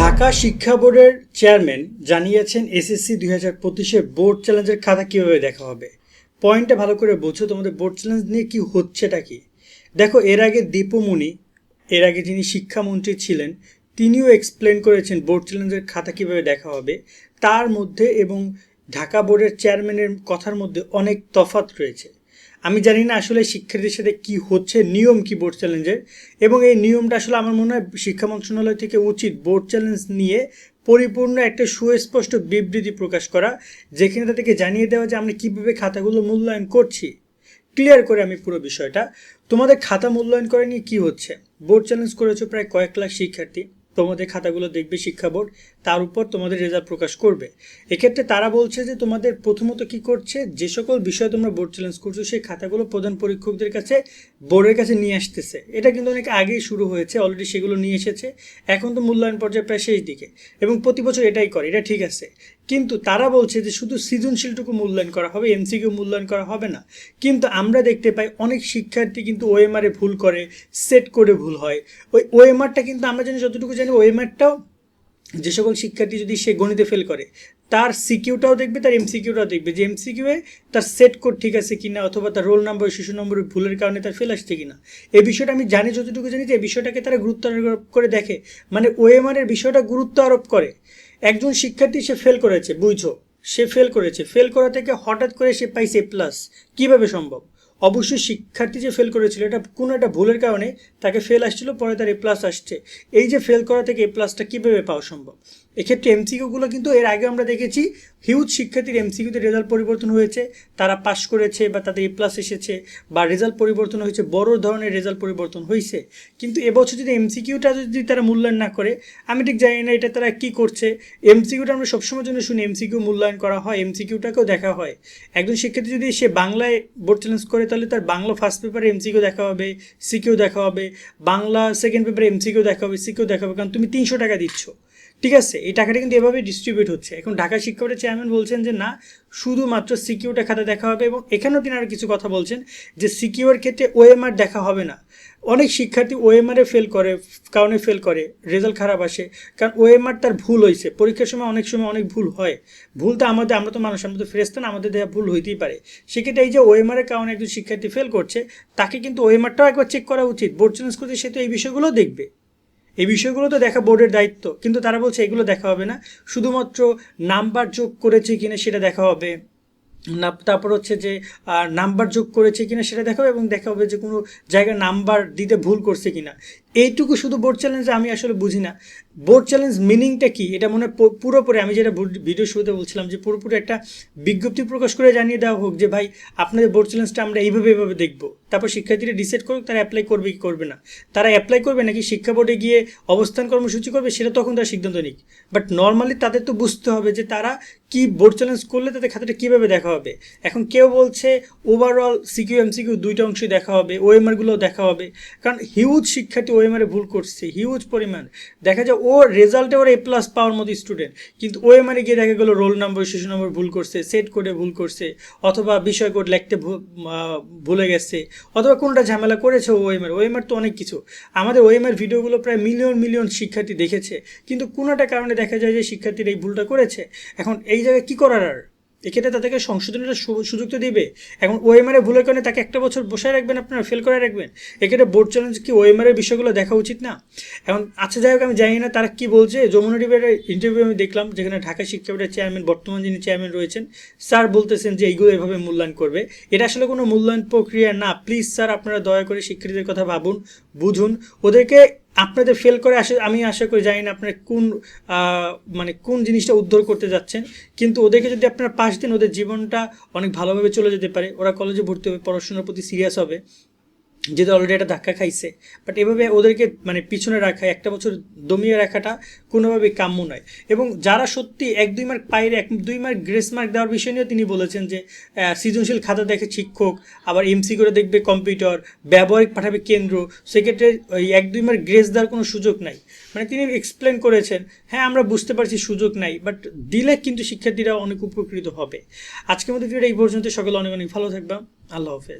ঢাকা শিক্ষা বোর্ডের চেয়ারম্যান জানিয়েছেন এসএসসি দুই হাজার পঁচিশের বোর্ড চ্যালেঞ্জের খাতা কীভাবে দেখা হবে? পয়েন্টটা ভালো করে বোঝো, তোমাদের বোর্ড চ্যালেঞ্জ নিয়ে কি হচ্ছেটা কি? দেখো, এর আগে দীপুমণি এর আগে যিনি শিক্ষামন্ত্রী ছিলেন, তিনিও এক্সপ্লেন করেছেন বোর্ড চ্যালেঞ্জের খাতা কীভাবে দেখা হবে। তার মধ্যে এবং ঢাকা বোর্ডের চেয়ারম্যানের কথার মধ্যে অনেক তফাৎ রয়েছে। আমি জানি না আসলে শিক্ষার্থীদের সাথে কি হচ্ছে, নিয়ম কি বোর্ড চ্যালেঞ্জের এবং এই নিয়মটা আসলে আমার মনে হয় শিক্ষা মন্ত্রণালয় থেকে উচিত বোর্ড চ্যালেঞ্জ নিয়ে পরিপূর্ণ একটা সুস্পষ্ট বিবৃতি প্রকাশ করা, যেখানে তাদেরকে জানিয়ে দেওয়া যে আমরা কীভাবে খাতাগুলো মূল্যায়ন করছি। ক্লিয়ার করে আমি পুরো বিষয়টা। তোমাদের খাতা মূল্যায়ন করে নিয়ে কী হচ্ছে? বোর্ড চ্যালেঞ্জ করেছ প্রায় কয়েক লাখ শিক্ষার্থী। তোমাদের খাতাগুলো দেখবে শিক্ষা বোর্ড, তার উপর তোমাদের রেজাল্ট প্রকাশ করবে। এক্ষেত্রে তারা বলছে যে তোমাদের প্রথমত কি করছে, যে সকল বিষয় তোমরা বোর্ড চ্যালেঞ্জ করছ, সেই খাতাগুলো প্রধান পরীক্ষকদের কাছে, বোর্ডের কাছে নিয়ে আসতেছে। এটা কিন্তু অনেক আগেই শুরু হয়েছে অলরেডি সেগুলো নিয়ে এসেছে। এখন তো মূল্যায়ন পর্যায়ে প্রায় শেষ দিকে। এবং প্রতি বছর এটাই করে, এটা ঠিক আছে। কিন্তু তারা বলছে যে শুধু সৃজনশীলটুকু মূল্যায়ন করা হবে, এমসিকিউ মূল্যায়ন করা হবে না। কিন্তু আমরা দেখতে পাই অনেক শিক্ষার্থী কিন্তু ওএমআরে ভুল করে সেট করে ভুল হয়। ওই ওএমআরটা কিন্তু আমরা জানি, যতটুকু জানি ওএমআরটাও যে সকল শিক্ষার্থী যদি সে গণিতে ফেল করে, তার সিকিউটাও দেখবে, তার এমসিকিউটাও দেখবে। যে এমসিকিউয়ে তার সেট কোড ঠিক আছে কিনা, অথবা তার রোল নাম্বার শিশু নম্বরের ভুলের কারণে তার ফেল আসছে কিনা। এই বিষয়টা আমি জানি, যতটুকু জানি যে এই বিষয়টাকে তারা গুরুত্ব আরোপ করে দেখে। মানে ওএমআর এর বিষয়টা গুরুত্ব আরোপ করে। একজন শিক্ষার্থী সে ফেল করেছে বুঝো সে ফেল করেছে। ফেল করা থেকে হঠাৎ করে সে পাইছে প্লাস কীভাবে সম্ভব? অবশ্যই শিক্ষার্থী যে ফেল করেছিল, এটা কোনো একটা ভুলের কারণে তাকে ফেল আসছিল, পরে তার এ প্লাস আসছে। এই যে ফেল করা থেকে এ প্লাসটা কীভাবে পাওয়া সম্ভব? এক্ষেত্রে এমসিকিউগুলো কিন্তু এর আগে আমরা দেখেছি হিউজ শিক্ষার্থীর এমসিকিউতে রেজাল্ট পরিবর্তন হয়েছে। তারা পাশ করেছে বা তাদের এ প্লাস এসেছে বা রেজাল্ট পরিবর্তন হয়েছে, বড় ধরনের রেজাল্ট পরিবর্তন হয়েছে কিন্তু এবছর যদি এমসিকিউটা যদি তারা মূল্যায়ন না করে, আমি ঠিক জানি না এটা তারা কী করছে। এমসিকিউটা আমরা সবসময় জন্য শুনি এমসিকিউ মূল্যায়ন করা হয় এমসিকিউটাকেও দেখা হয়। একজন শিক্ষার্থী যদি সে বাংলায় বোর্ড চ্যালেঞ্জ করে, তাহলে তার বাংলা ফার্স্ট পেপারে এমসিকিউ দেখা হবে সিকিউ দেখা হবে, বাংলা সেকেন্ড পেপারে এমসিকিউ দেখা হবে সিকিউ দেখা হবে, কারণ তুমি তিনশো টাকা দিচ্ছ। ঠিক আছে, এই টাকাটা কিন্তু এভাবে ডিস্ট্রিবিউট হচ্ছে। এখন ঢাকা শিক্ষা বোর্ডের চেয়ারম্যান বলছেন যে, না, শুধুমাত্র সিকিউটা খাতা দেখা হবে এবং এখানেও তিনি আরও কিছু কথা বলছেন যে সিকিউর ক্ষেত্রে ওএমআর দেখা হবে না। অনেক শিক্ষার্থী ওএমআরে ফেল করে, কারণে ফেল করে রেজাল্ট খারাপ আসে। কারণ ওএমআর তার ভুল হয়েছে। পরীক্ষার সময় অনেক সময় অনেক ভুল হয়। ভুল তো আমাদের, আমরা তো মানুষ, আমরা তো ফেরেস্তা না, আমাদের দেওয়া ভুল হইতেই পারে। সেক্ষেত্রে এই যে ওএমআরের কারণে একজন শিক্ষার্থী ফেল করছে, তাকে কিন্তু ওএমআরটাও একবার চেক করা উচিত। বোর্ড চ্যালেঞ্জ করতে সে তো এই বিষয়গুলো দেখবে। এই বিষয়গুলো তো দেখা বোর্ডের দায়িত্ব, কিন্তু তারা বলছে এগুলো দেখা হবে না। শুধুমাত্র নাম্বার যোগ করেছে কিনা সেটা দেখা হবে। না, তারপর হচ্ছে যে নাম্বার যোগ করেছে কিনা সেটা দেখা হবে এবং দেখা হবে যে কোনো জায়গায় নাম্বার দিতে ভুল করছে কিনা। এইটুকু শুধু বোর্ড চ্যালেঞ্জ আমি আসলে বুঝি না। বোর্ড চ্যালেঞ্জ মিনিংটা কি? এটা মনে পুরোপুরি আমি যেটা ভিডিও শুরুতে বলছিলাম যে পুরোপুরি একটা বিজ্ঞপ্তি প্রকাশ করে জানিয়ে দেওয়া হোক যে, ভাই, আপনাদের বোর্ড চ্যালেঞ্জটা আমরা এইভাবে এইভাবে দেখব। তারপর শিক্ষার্থীরা ডিসাইড করুক তারা অ্যাপ্লাই করবে কি করবে না। তারা অ্যাপ্লাই করবে নাকি শিক্ষা বোর্ডে গিয়ে অবস্থান কর্মসূচি করবে সেটা তখন তারা সিদ্ধান্ত নিক। বাট নর্মালি তাদের তো বুঝতে হবে যে তারা কি বোর্ড চ্যালেঞ্জ করলে তাদের খাতাটা কীভাবে দেখা হবে। এখন কেউ বলছে ওভারঅল সিকিউ এমসিকিউ দুইটা অংশই দেখা হবে ওএমআরগুলোও দেখা হবে। কারণ হিউজ শিক্ষার্থী ওএমআরে ভুল করছে হিউজ পরিমাণ। দেখা যায় ও রেজাল্টে ওর এ প্লাস পাওয়ার মতো স্টুডেন্ট কিন্তু ওএমআরে গিয়ে দেখা গেলো রোল নাম্বার শিশু নম্বর ভুল করছে সেট কোডে ভুল করছে, অথবা বিষয় কোড লিখতে ভুলে গেছে, অথবা কোনটা ঝামেলা করেছে ওএমআর ওএমআর তো অনেক কিছু। আমাদের ওএমআর ভিডিওগুলো প্রায় মিলিয়ন মিলিয়ন শিক্ষার্থী দেখেছে, কিন্তু কোনোটা কারণে দেখা যায় যে শিক্ষার্থীরা এই ভুলটা করেছে? এখন এই জায়গায় কী করার আর? এক্ষেত্রে তাদেরকে সংশোধনের সুযোগ তো দিবে। এখন ওএমআর ভুলের কারণে তাকে একটা বছর বসায় রাখবেন আপনারা ফেল করে রাখবেন। এক্ষেত্রে বোর্ড চ্যালেঞ্জ কি ওএমআর এর বিষয়গুলো দেখা উচিত না? এখন আচ্ছা যাই হোক, আমি জানি না তারা কী বলছে। যমুনা টিভির ইন্টারভিউ আমি দেখলাম, যেখানে ঢাকা শিক্ষা বোর্ডের চেয়ারম্যান বর্তমান যিনি চেয়ারম্যান রয়েছেন স্যার বলতেছেন যে এইগুলো এভাবে মূল্যায়ন করবে। এটা আসলে কোনো মূল্যায়ন প্রক্রিয়া না। প্লিজ স্যার আপনারা দয়া করে শিক্ষার্থীদের কথা ভাবুন, বুঝুন। ওদেরকে আপনাদের ফেল করে আসে, আমি আশা করি জানি না আপনারা কোন মানে কোন জিনিসটা উদ্ধার করতে যাচ্ছেন। কিন্তু ওদেরকে যদি আপনারা পাশ দেন, ওদের জীবনটা অনেক ভালোভাবে চলে যেতে পারে। ওরা কলেজে ভর্তি হবে, পড়াশোনার প্রতি সিরিয়াস হবে। যেহেতু অলরেডি একটা ধাক্কা খাইছে বাট এভাবে ওদেরকে মানে পিছনে রাখা, একটা বছর দমিয়ে রাখাটা কোনোভাবেই কাম্য নয়। এবং যারা সত্যি এক, দুই মার্ক পাইরে, এক, দুই মার্ক গ্রেস মার্ক দেওয়ার বিষয় নিয়েও তিনি বলেছেন যে সৃজনশীল খাতা দেখে শিক্ষক, আবার এমসি করে দেখবে কম্পিউটার ব্যবহারিক পাঠাবে কেন্দ্র, সেক্ষেত্রে ওই এক, দুই মার্ক গ্রেস দেওয়ার কোনো সুযোগ নাই। মানে তিনি এক্সপ্লেন করেছেন হ্যাঁ আমরা বুঝতে পারছি সুযোগ নাই বাট দিলে কিন্তু শিক্ষার্থীরা অনেক উপকৃত হবে। আজকের মধ্যে ভিডিওটা এই পর্যন্ত সকলে অনেক অনেক ভালো থাকবে আল্লাহ হাফেজ।